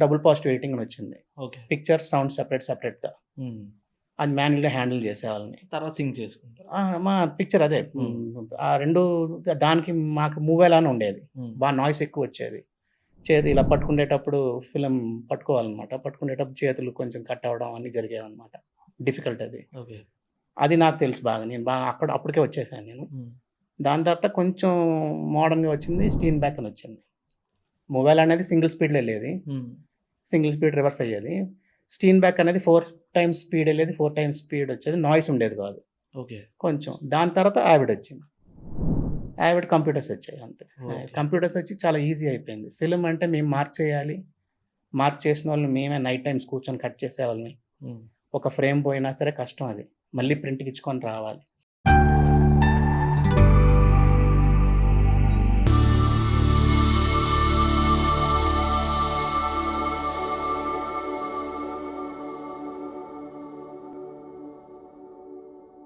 Double positive editing అని వచ్చింది. Okay. Picture sound separate సెపరేట్గా. అది మాన్యువల్గా హ్యాండిల్ చేసేవాళ్ళని. తర్వాత సింక్ చేసుకుంటారు. మా పిక్చర్ అదే. ఆ రెండు దానికి మాకు మూవ్ అని ఉండేది. ఉమ్. బాగా నాయిస్ ఎక్కువ వచ్చేది. చేతి ఇలా పట్టుకునేటప్పుడు ఫిలిం పట్టుకోవాలన్నమాట. పట్టుకునేటప్పుడు చేతులు కొంచెం కట్ అవ్వడం అన్నీ జరిగేవి అనమాట డిఫికల్ట్ అది. ఓకే. అది నాకు తెలుసు బాగా. నేను బాగా అక్కడ అప్పటికే వచ్చేసాను నేను. ఉమ్. దాని తర్వాత కొంచెం మోడర్న్గా వచ్చింది స్టీన్ బ్యాక్ అని వచ్చింది. మొబైల్ అనేది సింగిల్ స్పీడ్లో వెళ్ళేది. సింగిల్ స్పీడ్ రివర్స్ అయ్యేది. స్టీన్ బ్యాక్ అనేది ఫోర్ టైమ్స్ స్పీడ్ వెళ్ళేది ఫోర్ టైమ్స్ స్పీడ్ వచ్చేది. నాయిస్ ఉండేది కాదు. ఓకే. కొంచెం. దాని తర్వాత యావిడ్ వచ్చింది. యావిడ్ కంప్యూటర్స్ వచ్చాయి అంతే. కంప్యూటర్స్ వచ్చి చాలా ఈజీ అయిపోయింది. ఫిలిం అంటే మేము మార్క్ చేయాలి. మార్క్ చేసిన వాళ్ళని మేమే నైట్ టైమ్స్ కూర్చొని కట్ చేసేవాళ్ళని ఉమ్. ఒక ఫ్రేమ్ పోయినా సరే కష్టం అది. మళ్ళీ ప్రింట్కి ఇచ్చుకొని రావాలి.